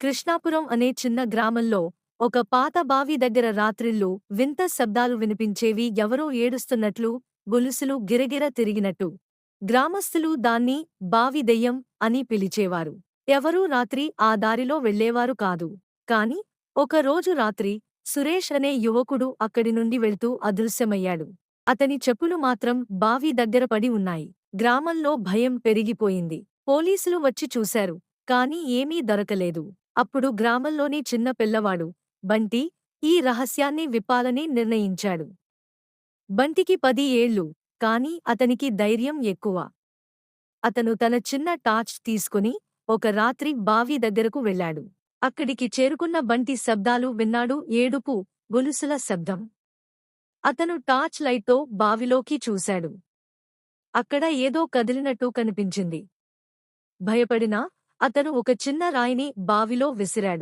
కృష్ణాపురం అనే చిన్న గ్రామంలో ఒక పాత బావి దగ్గర రాత్రిళ్ళు వింత శబ్దాలు వినిపించేవి ఎవరో ఏడుస్తున్నట్లు గొలుసులు గిరగిర తిరిగినట్టు. గ్రామస్థులు దాన్ని బావి దెయ్యం అని పిలిచేవారు. ఎవరూ రాత్రి ఆ దారిలో వెళ్ళేవారు కాదు. కాని ఒకరోజు రాత్రి సురేష్ అనే యువకుడు అక్కడి నుండి వెళ్తూ అదృశ్యమయ్యాడు. అతని చెప్పులు మాత్రం బావి దగ్గర పడి ఉన్నాయి. గ్రామంలో భయం పెరిగిపోయింది. పోలీసులు వచ్చి చూశారు. కాని ఏమీ దొరకలేదు. అప్పుడు గ్రామంలోని చిన్న పిల్లవాడు బంటి ఈ రహస్యాన్ని విప్పాలని నిర్ణయించాడు. బంటికి పది ఏళ్ళు కాని అతనికి ధైర్యం ఎక్కువ. అతను తన చిన్న టార్చ్ తీసుకుని ఒక రాత్రి బావి దగ్గరకు వెళ్ళాడు. అక్కడికి చేరుకున్న బంటి శబ్దాలు విన్నాడు ఏడుపు గొలుసుల శబ్దం. అతను టార్చ్ లైట్తో బావిలోకి చూశాడు. అక్కడ ఏదో కదిలినట్టు కనిపించింది. భయపడినా అతను ఒక చిన్న రాయిని బావిలో విసిరాడు.